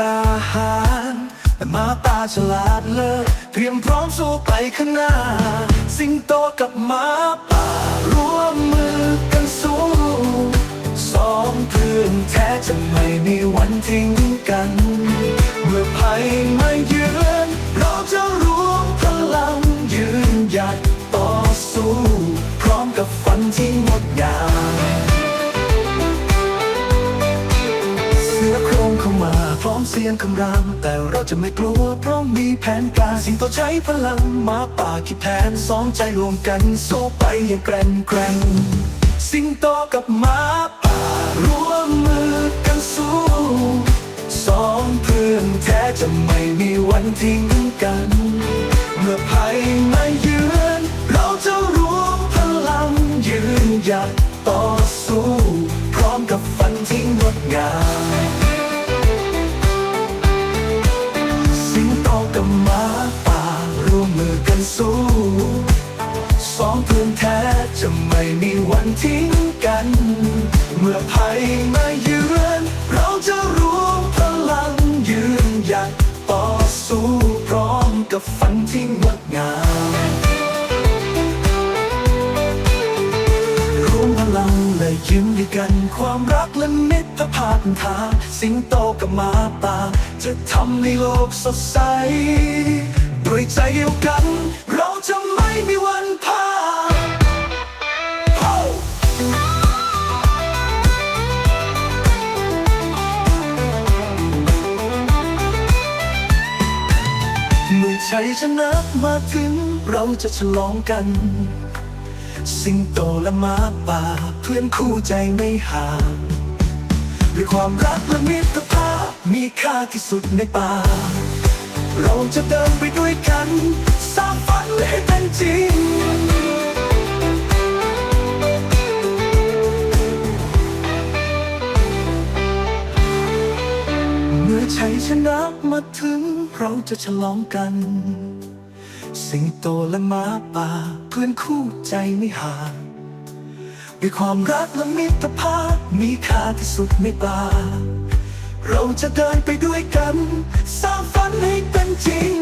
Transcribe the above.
ล้าหาญมาตาฉลาดเลิกเตรียมพร้อมสู้ไปข้างหน้า สิงโตกับหมาป่าร่วมมือกันสู้สองเพื่อนแท้จะไม่มีวันทิ้ง อมเสียงคำราม แต่เราจะไม่กลัวเพราะมีแผนการสิงโตใช้พลังมาป่าคิดแผนสองใจรวมกันสู้ไปอย่างแกร่งแกร่งสิงโตกับหมาป่าร่วมมือกันสู้สองเพื่อนแท้จะไม่มีวันทิ้งกัน เมื่อภัยมาเยือนเราจะรวมพลังยืนหยัดต่อสู้ พร้อมกับฝันที่งดงาม สองเพื่อนแท้จะไม่มีวันทิ้งกัน เมื่อภัยมาเยือนเราจะรวมพลังยืนหยัดต่อสู้พร้อมกับฝันที่งดงามรวมพลังและยืนด้วยกันความรักและมิตรภาพเป็นทาสิงโตกับมาป่าจะทำให้โลกสดใสด้วยใจเดียวกันเร ม่มีวันพลาดเมื่อชัยชนะมาถึงเราจะฉลองกัน สิงโตและมาป่าเพื่อนคู่ใจไม่ห่างด้วยความรักและมิตรภาพมีค่าที่สุดในป่า เราจะเดินไปด้วยกัน สร้างฝันให้เป็นจริง เมื่อชัยชนะมาถึงเราจะฉลองกัน สิงโตและหมาป่าเพื่อนคู่ใจไม่ห่างด้วยความรักและมิตรภาพมีค่าที่สุดในป่าเราจะเดินไปด้วยกัน สร้างฝันให้เป็นจริง